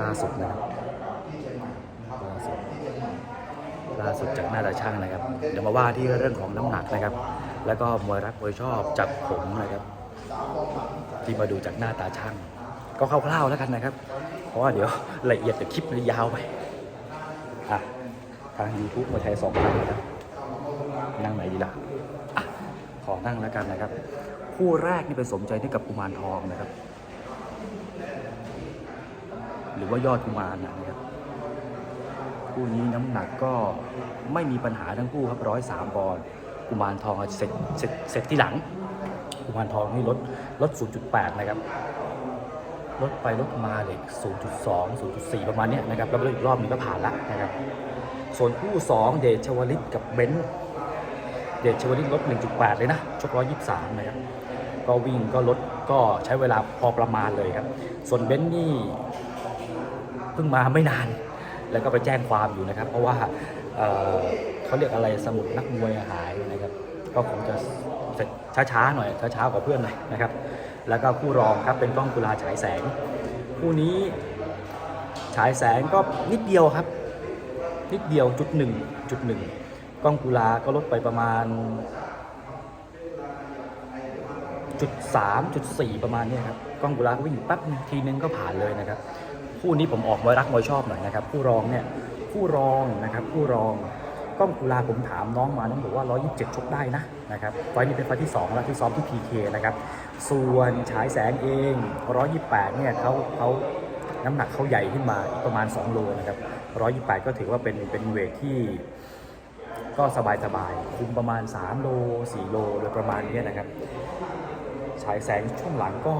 ล่าสุดนะครับล่าสุดล่าสุดจากหน้าตาช่างนะครับ เดี๋ยวมาว่าที่เรื่องของน้ำหนักนะครับ แล้วก็มวยรักมวยชอบจับผมนะครับ ที่มาดูจากหน้าตาช่าง ก็คร่าวๆแล้วกันนะครับ เพราะว่าเดี๋ยวละเอียดเดี๋ยวคลิปมันยาวไปอะทาง YouTube มาใช้สองพันนะครับนั่งไหนดีล่ะอะขอนั่งแล้วกันนะครับ คู่แรกนี่เป็นสมใจที่กับกุมารทองนะครับ หรือว่ายอดกุมารนะครับคู่นี้น้ำหนักก็ไม่มีปัญหาทั้งคู่ครับร้อยสามปอนด์กุมารทองอะเสร็จเสร็จเสร็จที่หลัง กุมารทองนี่ลดลด 0.8 นะครับ ลดไปลดมาเลย0.2 0.4 ประมาณนี้นะครับ แล้วอีกรอบนึงก็ผ่านละนะครับ ส่วนคู่ 2 เดชชวลิตกับเบนซ์เดชชวลิตลด 1.8 เลยนะ ชก 123 นะครับ ก็วิ่งก็ลดก็ใช้เวลาพอประมาณเลยครับ ส่วนเบนซ์นี่ พิ่งมาไม่นาน แล้วก็ไปแจ้งความอยู่นะครับ เพราะว่าเเขาเรียกอะไรสมุดนักมวยหายนะครับ ก็คงจะช้าๆหน่อยช้าๆกว่าเพื่อนหน่อยนะครับ แล้วก็คู่รองครับเป็นกล้องกุลาฉายแสง คู่นี้ฉายแสงก็นิดเดียวครับ นิดเดียวจุดหนึ่งจุดหนึ่งกล้องกุลาก็ลดไปประมาณจุดสามจุดสี่ประมาณนี้ครับกล้องกุลาก็วิ่งอยู่แป๊บทีนึงก็ผ่านเลยนะครับ คู่นี้ผมออกมวยรักมวยชอบหน่อยนะครับคู่รองเนี่ยคู่รองนะครับคู่รองกล้องกุลาผมถามน้องมาน้องบอกว่า 127 ชกได้นะนะครับไฟนี้เป็นไฟที่2แล้วที่ซ้อมที่ PK นะครับส่วนฉายแสงเอง 128 เนี่ยเขาเขาน้ำหนักเขาใหญ่ขึ้นมาประมาณ 2 โลนะครับ 128 ก็ถือว่าเป็นเป็นเวทที่ก็สบายสบายๆคุมประมาณ 3 โล 4 โลโดยประมาณเนี้ยนะครับ ฉายแสงช่วงหลังก็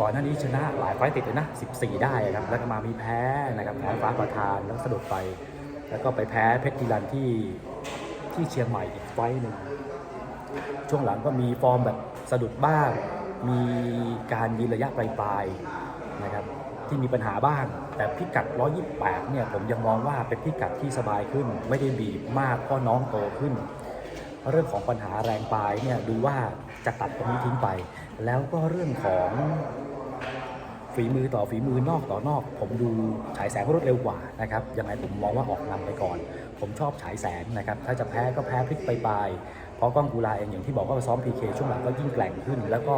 ก่อนหน้านี้ชนะหลายไฟต์ติดเลยนะ 14 ได้ครับแล้วก็มามีแพ้นะครับแพ้ฟ้าประธานแล้วสะดุดไป แล้วก็ไปแพ้เพชรกีรันที่ที่เชียงใหม่อีกไฟต์หนึ่งช่วงหลังก็มีฟอร์มแบบสะดุดบ้าง มีการยืนระยะปลายๆนะครับที่มีปัญหาบ้าง แต่พิกัด 128 เนี่ยผมยังมองว่าเป็นพิกัดที่สบายขึ้น ไม่ได้บีบมากเพราะน้องโตขึ้น เรื่องของปัญหาแรงปลายเนี่ยดูว่าจะตัดตรงนี้ทิ้งไป แล้วก็เรื่องของฝีมือต่อฝีมือนอกต่อนอก ผมดูฉายแสงรวดเร็วกว่านะครับยังไงผมมองว่าออกนำไปก่อน ผมชอบฉายแสงนะครับถ้าจะแพ้ก็แพ้พลิกไปปลายเพราะกล้องกุลาเองอย่างที่บอกว่าซ้อม PK ช่วงหลังก็ยิ่งแกร่งขึ้น แล้วก็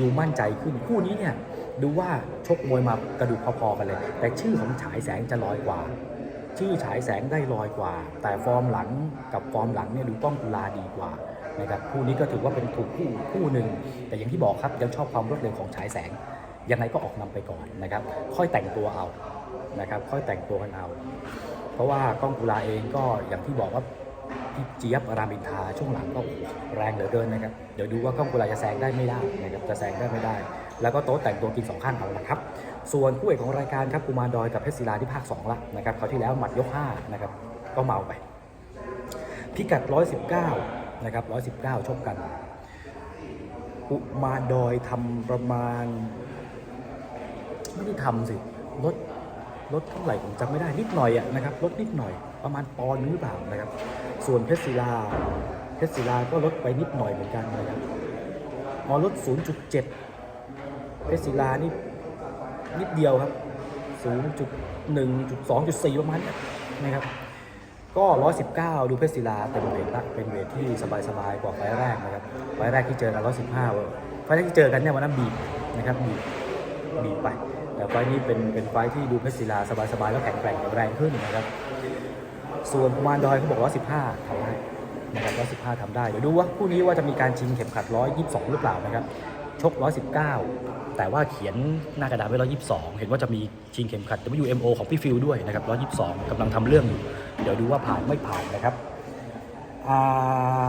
ดูมั่นใจขึ้นคู่นี้เนี่ยดูว่าชกมวยมากระดูกพอๆกันเลย แต่ชื่อของฉายแสงจะลอยกว่า ชื่อฉายแสงได้ลอยกว่า แต่ฟอร์มหลังกับฟอร์มหลังเนี่ยดูกล้องกุลาดีกว่า นะครับคู่นี้ก็ถือว่าเป็นถูกคู่คู่หนึ่งแต่อย่างที่บอกครับยังชอบความรวดเร็วของฉายแสง ยังไงก็ออกนำไปก่อนนะครับ ค่อยแต่งตัวเอานะครับ ค่อยแต่งตัวกันเอา เพราะว่ากล้องกุลาเองก็อย่างที่บอกว่าพี่เจี๊ยบรามินทาช่วงหลังก็แรงเหลือเกินนะครับ เดี๋ยวดูว่ากล้องกุลาจะแซงได้ไม่ได้นะครับจะแซงได้ไม่ได้ แล้วก็โต๊ะแต่งตัวกินสองข้างเอาละครับ ส่วนคู่เอกของรายการครับกุมารดอยกับเพชรศิลาที่ภาค2ละนะครับคราที่แล้วหมัดยก5นะครับก็เมาไปพิกัด 119 นะครับ119 ชกกันกุมาดอยทำประมาณ ไม่ได้ทำสิลดลดเท่าไหร่ผมจำไม่ได้นิดหน่อยอะนะครับลดนิดหน่อยประมาณปอนด์หรือเปล่านะครับ ส่วนเพชรศิลาเพชรศิลาก็ลดไปนิดหน่อยเหมือนกันนะครับพอลด 0.7 เพชรศิลานี่นิดเดียวครับ 0.1.2.4 ประมาณนี้นะครับ ก็ 119 ดูเพชรศิลาเป็นเวทละเป็นเวทที่สบายๆกว่าไฟล์แรกนะครับไฟล์แรกที่เจอกัน 115เว้ยไฟล์แรกที่เจอกันเนี่ยวันนั้นบีบนะครับบีบบีบไป แต่ไฟล์นี้เป็นเป็นไฟล์ที่ดูเพชรศิลาสบายๆแล้วแข็งแกร่งแข็งแรงขึ้นนะครับ ส่วนกุมารดอยเขาบอก 115ทำได้นะครับ115ทำได้ เดี๋ยวดูว่าคู่นี้ว่าจะมีการชิงเข็มขัด 122 หรือเปล่านะครับ ชก 119 แต่ว่าเขียนหน้ากระดาษไว้ 122 เห็นว่าจะมีชิงเข็มขัด WMO ของพี่ฟิลด้วยนะครับ 122กำลังทำเรื่องอยู่ เดี๋ยวดูว่าผ่านไม่ผ่านนะครับอ่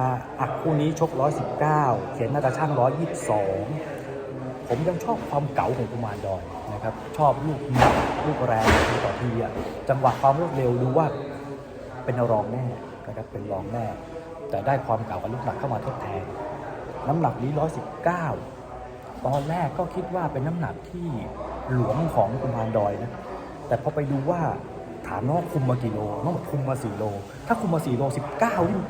าอะคู่นี้ชก 119 เขียนหน้าตาช่าง 122 ผมยังชอบความเก๋าของกุมารดอยนะครับ ชอบลูกหนักลูกแรงต่อทีอะจังหวะความรวดเร็วดูว่าเป็นรองแน่นะครับเป็นรองแน่แต่ได้ความเก่ากับลูกหนักเข้ามาทดแทน น้ำหนักนี้119 ตอนแรกก็คิดว่าเป็นน้ำหนักที่หลวมของกุมารดอยนะ แต่พอไปดูว่าถามน้องคุมมากี่โลน้องบอกคุมมา4โล ถ้าคุมมา4โล19นี่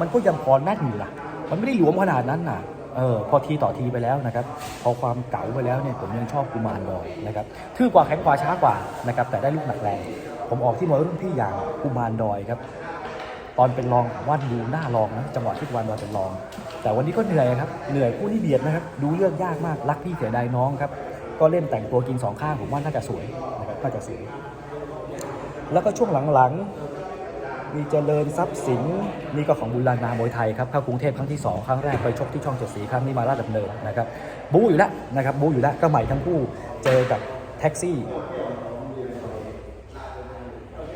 มันก็ยังพอแน่นอยู่นะมันไม่ได้หลวมขนาดนั้นน่ะเออพอทีต่อทีไปแล้วนะครับ พอความเก๋าไปแล้วเนี่ยผมยังชอบกุมารดอยนะครับคือกว่าแข็งกว่าช้ากว่านะครับแต่ได้ลูกหนักแรง ผมออกที่มวยรุ่นพี่อย่างกุมารดอยครับ ตอนเป็นรองว่าดูหน้ารองนะจังหวะที่กุมารดอยเป็นรอง แต่วันนี้ก็เหนื่อยครับ เหนื่อยคู่นี้เบียดนะครับ ดูเลือกยากมาก รักพี่เสียดายน้องครับ ก็เล่นแต่งตัวกินสองข้างผมว่าน่าจะสวยนะครับ น่าจะสวย แล้วก็ช่วงหลังๆ มีเจริญทรัพย์สิน นี่ก็ของบุญรานามวยไทยครับ เข้ากรุงเทพครั้งที่ 2 ครั้งแรกไปชกที่ช่องเจ็ดสีครั้งนี้มาราชดำเนินนะครับ บู๊อยู่แล้วนะครับ บู๊อยู่แล้ว ก็ใหม่ทั้งคู่ เจอกับแท็กซี่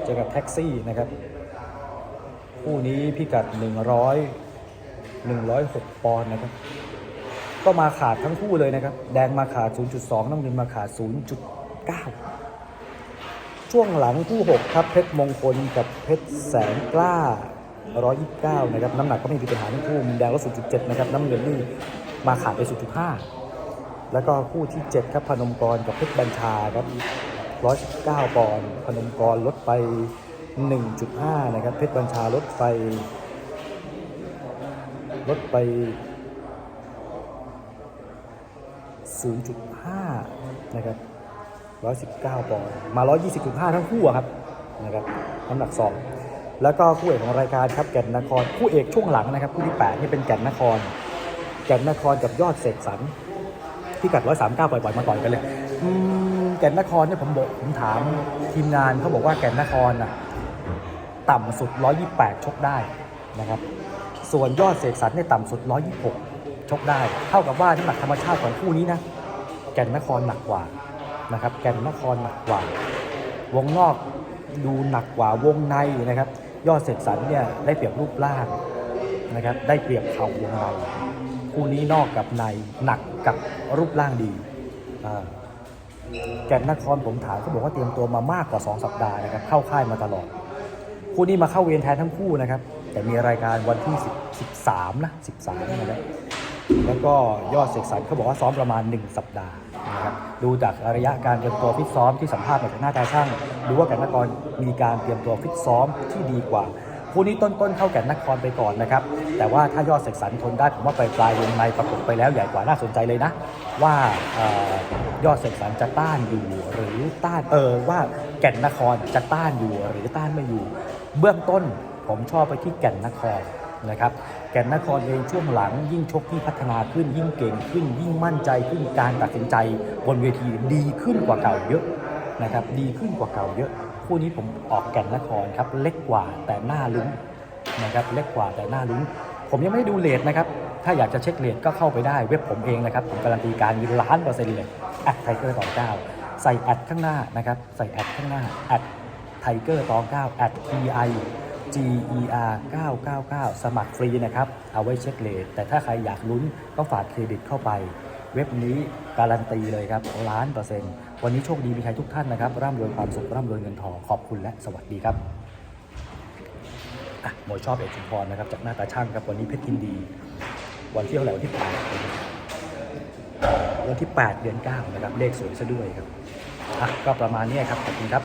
เจอกับแท็กซี่นะครับ คู่นี้พิกัด 100 106 ปอนด์นะครับ ก็มาขาดทั้งคู่เลยนะครับ แดงมาขาด 0.2 น้ำเงินมาขาด 0.9 ช่วงหลังคู่ 6 ครับเพชรมงคลกับเพชรแสนกล้า 129 นะครับ น้ำหนักก็ไม่มีปัญหาทั้งคู่มุมแดงลด0.7 นะครับ น้ำเงินนี่มาขาดไป 0.5 แล้วก็คู่ที่ 7 ครับพนมกรกับเพชรบัญชาครับ119 ปอนด์พนมกรลดไป 1.5 นะครับ เพชรบัญชาลดไป ลดไป 0.5 นะครับ 119 ปอนด์มา 120.5 ทั้งคู่ครับนะครับน้ำหนัก 2 แล้วก็คู่เอกของรายการครับแก่นนครคู่เอกช่วงหลังนะครับคู่ที่8นี่เป็นแก่นนคร แก่นนครกับยอดเสกสรรที่กัด 139 ปล่อยๆมาต่อยกันเลยอืมแก่นนครเนี่ยผมบอกผมถามทีมงานเขาบอกว่าแก่นนครน่ะต่ำสุด 128 ชกได้นะครับ ส่วนยอดเสกสรรเนี่ยต่ำสุด 126 ชกได้ เท่ากับว่าน้ำหนักธรรมชาติของคู่นี้นะ แก่นนครหนักกว่านะครับ แก่นนครหนักกว่า วงนอกดูหนักกว่าวงในนะครับ ยอดเสกสรรเนี่ยได้เปรียบรูปร่างนะครับ ได้เปรียบเข่าวงในคู่นี้นอกกับในหนักกับรูปร่างดีแก่นนครผมถามเขาบอกว่าเตรียมตัวมามากกว่า 2 สัปดาห์นะครับเข้าค่ายมาตลอด คู่นี้มาเข้าเวรแทนทั้งคู่นะครับ แต่มีรายการวันที่10 13นะ13นะครับแล้วก็ยอดเสกสรรเขาบอกว่าซ้อมประมาณ 1 สัปดาห์นะครับดูจากระยะการเตรียมตัวฟิตซ้อมที่สัมภาษณ์มาจากหน้าตาช่างดูว่าแก่นนครมีการเตรียมตัวฟิตซ้อมที่ดีกว่าคู่นี้ต้นๆเข้าแก่นนครไปก่อนนะครับ แต่ว่าถ้ายอดเสกสรรทนได้ผมว่าไปปลายวงในประกบไปแล้วใหญ่กว่าน่าสนใจเลยนะ ว่าออยอดเสกสรรจะต้านอยู่หรือต้านเออว่าแก่นนครจะต้านอยู่หรือต้านไม่อยู่ เบื้องต้น ผมชอบไปที่แก่นนครนะครับ แก่นนครเองช่วงหลังยิ่งชกที่พัฒนาขึ้น ยิ่งเก่งขึ้น ยิ่งมั่นใจขึ้นการตัดสินใจบนเวทีดีขึ้นกว่าเก่าเยอะนะครับดีขึ้นกว่าเก่าเยอะคู่นี้ผมออกแก่นนครครับเล็กกว่าแต่หน้าลุ้นนะครับเล็กกว่าแต่หน้าลุ้น ผมยังไม่ได้ดูเลทนะครับถ้าอยากจะเช็คเลทก็เข้าไปได้เว็บผมเองนะครับผมการันตีการมีล้านเปอร์เซ็นต์เลยแอดไทเกอร์ต่อเก้าใส่แอดข้างหน้านะครับใส่แอดข้างหน้าแอดไทเกอร์ต่อเก้าแอด T I G E R 999 สมัครฟรีนะครับ เอาไว้เช็คเลทแต่ถ้าใครอยากลุ้นก็ฝากเครดิตเข้าไป เว็บนี้การันตีเลยครับล้านเปอร์เซ็นต์วันนี้โชคดีมีใครทุกท่านนะครับ ร่ำรวยความสุข ร่ำรวยเงินทองขอบคุณและสวัสดีครับอะหมวยชอบเอกชุมพรนะครับ จากหน้าตาช่างครับ วันนี้เพชรยินดี วันที่เท่าไหร่วันที่แปดวันที่ 8 เดือน 9 นะครับ เลขสวยซะด้วยครับอะก็ประมาณนี้ครับ ขอบคุณครับ